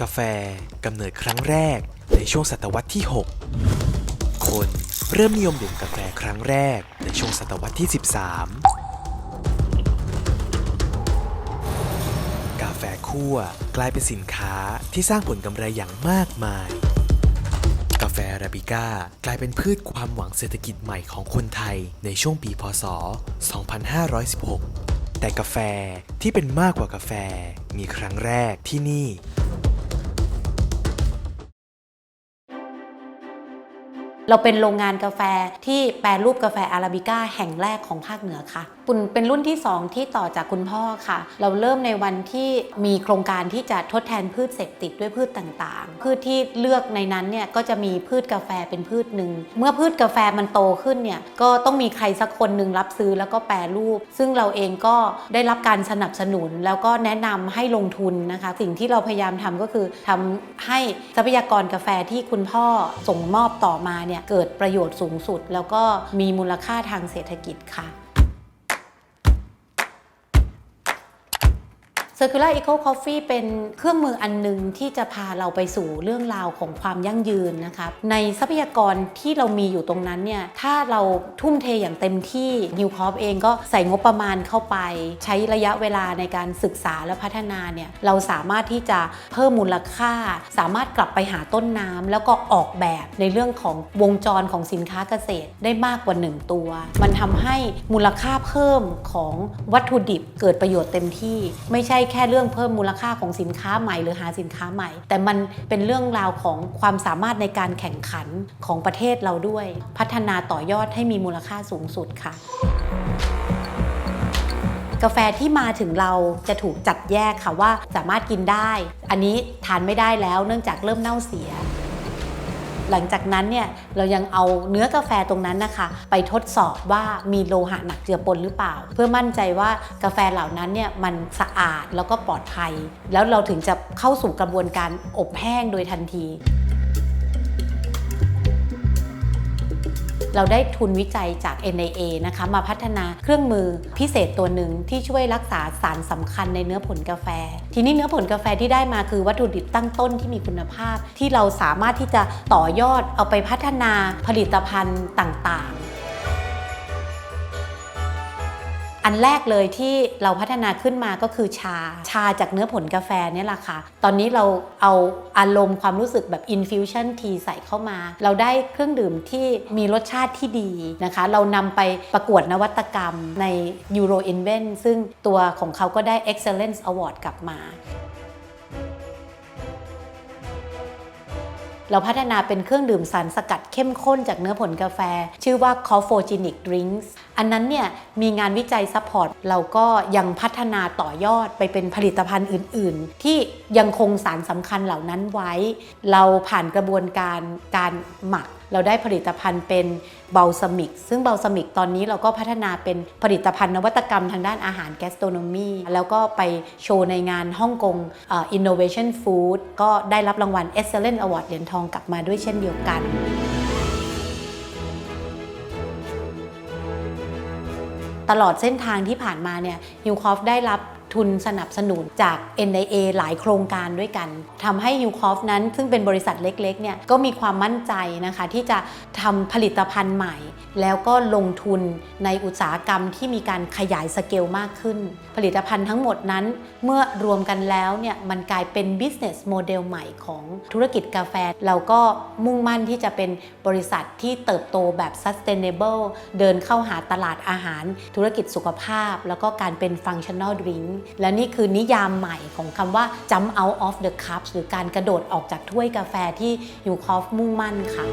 กาแฟกำเนิดครั้งแรกในช่วงศตวรรษที่ 6 คนเริ่มนิยมดื่มกาแฟครั้งแรกในช่วงศตวรรษที่ 13 กาแฟคั่วกลายเป็นสินค้าที่สร้างผลกำไรอย่างมากมาย กาแฟอาราบิก้ากลายเป็นพืชความหวังเศรษฐกิจใหม่ของคนไทยในช่วงปีพศ 2516 แต่กาแฟที่เป็นมากกว่ากาแฟมีครั้งแรกที่นี่ เราเป็นโรงงานกาแฟที่แปรรูปกาแฟอาราบิก้าแห่งแรกของภาคเหนือค่ะ คุณเป็นรุ่นที่ 2 ที่ต่อจากคุณพ่อค่ะ เราเริ่มในวันที่มีโครงการที่จะทดแทนพืชเสพติดด้วยพืชต่างๆ พืชที่เลือกในนั้นเนี่ยก็จะมีพืชกาแฟเป็นพืชหนึ่ง เมื่อพืชกาแฟมันโตขึ้นเนี่ยก็ต้องมีใครสักคนหนึ่งรับซื้อแล้วก็แปรรูป ซึ่งเราเองก็ได้รับการสนับสนุน แล้วก็แนะนำให้ลงทุนนะคะ สิ่งที่เราพยายามทำก็คือทำให้ทรัพยากรกาแฟที่คุณพ่อส่งมอบต่อมาเนี่ยเกิดประโยชน์สูงสุด แล้วก็มีมูลค่าทางเศรษฐกิจค่ะ Circular Eco Coffee เป็นเครื่องมืออันหนึ่งที่จะพาเราไปสู่เรื่องราวของความยั่งยืนนะคะในทรัพยากรที่เรามีอยู่ตรงนั้นเนี่ยถ้าเราทุ่มเทอย่างเต็มที่ New Corp เองก็ใส่งบประมาณเข้าไป ใช้ระยะเวลาในการศึกษาและพัฒนาเนี่ยเราสามารถที่จะเพิ่มมูลค่า สามารถกลับไปหาต้นน้ำแล้วก็ออกแบบในเรื่องของวงจรของสินค้าเกษตรได้มากกว่า 1 ตัว มันทำให้มูลค่าเพิ่มของวัตถุดิบเกิดประโยชน์เต็มที่ ไม่ใช่แค่เรื่องเพิ่มมูลค่าของสินค้าใหม่หรือหาสินค้าใหม่ แต่มันเป็นเรื่องราวของความสามารถในการแข่งขันของประเทศเราด้วย พัฒนาต่อยอดให้มีมูลค่าสูงสุดค่ะกาแฟที่มาถึงเราจะถูกจัดแยกค่ะว่าสามารถกินได้ อันนี้ทานไม่ได้แล้วเนื่องจากเริ่มเน่าเสีย หลังจากนั้นเนี่ยเรายังเอาเนื้อกาแฟตรงนั้นนะคะ ไปทดสอบว่ามีโลหะหนักเจือปนหรือเปล่า เพื่อมั่นใจว่ากาแฟเหล่านั้นเนี่ยมันสะอาดแล้วก็ปลอดภัย แล้วเราถึงจะเข้าสู่กระบวนการอบแห้งโดยทันที เราได้ทุนวิจัยจาก NIA นะคะมาพัฒนาเครื่องมือพิเศษตัวหนึ่งที่ช่วยรักษาสารสำคัญในเนื้อผลกาแฟ ทีนี้เนื้อผลกาแฟที่ได้มาคือวัตถุดิบตั้งต้นที่มีคุณภาพ ที่เราสามารถที่จะต่อยอดเอาไปพัฒนาผลิตภัณฑ์ต่างๆ อันแรกเลยที่เราพัฒนาขึ้นมาก็คือชา ชาจากเนื้อผลกาแฟเนี่ยแหละค่ะ ตอนนี้เราเอาอารมณ์ความรู้สึกแบบ infusion tea ใส่เข้ามา เราได้เครื่องดื่มที่มีรสชาติที่ดีนะคะ เรานำไปประกวดนวัตกรรมใน Euro Invent ซึ่งตัวของเขาก็ได้ Excellence Award กลับมา เราพัฒนาเป็นเครื่องดื่มสารสกัดเข้มข้นจากเนื้อผลกาแฟ ชื่อว่า c o f f o g e n i c Drinks อันนั้นเนี่ยมีงานวิจัยซัพพอร์ตเราก็ยังพัฒนาต่อยอดไปเป็นผลิตภัณฑ์อื่น ๆ ที่ยังคงสารสำคัญเหล่านั้นไว้ เราผ่านกระบวนการการหมัก เราได้ผลิตภัณฑ์เป็นเบลซามิก ซึ่งเบลซามิกตอนนี้เราก็พัฒนาเป็นผลิตภัณฑ์นวัตกรรมทางด้านอาหารแกสโตรโนมีแล้วก็ไปโชว์ในงานฮ่องกงอ่อ Innovation Food ก็ได้รับรางวัล Excellent Award เหรียญทองกลับมาด้วยเช่นเดียวกันตลอดเส้นทางที่ผ่านมาเนี่ยฮิวคอฟได้รับ ทุนสนับสนุนจาก NIA หลายโครงการด้วยกันทำให้ยูคอฟนั้นซึ่งเป็นบริษัทเล็กๆเนี่ยก็มีความมั่นใจนะคะที่จะทำผลิตภัณฑ์ใหม่ แล้วก็ลงทุนในอุตสาหกรรมที่มีการขยายสเกลมากขึ้น ผลิตภัณฑ์ทั้งหมดนั้นเมื่อรวมกันแล้วเนี่ยมันกลายเป็น business model ใหม่ของธุรกิจกาแฟ เราก็มุ่งมั่นที่จะเป็นบริษัทที่เติบโตแบบ sustainable เดินเข้าหาตลาดอาหาร ธุรกิจสุขภาพ แล้วก็การเป็น functional drink และนี่คือนิยามใหม่ของคำว่า jump out of the cups หรือการกระโดดออกจากถ้วยกาแฟที่ยูคอฟมุ่งมั่นค่ะ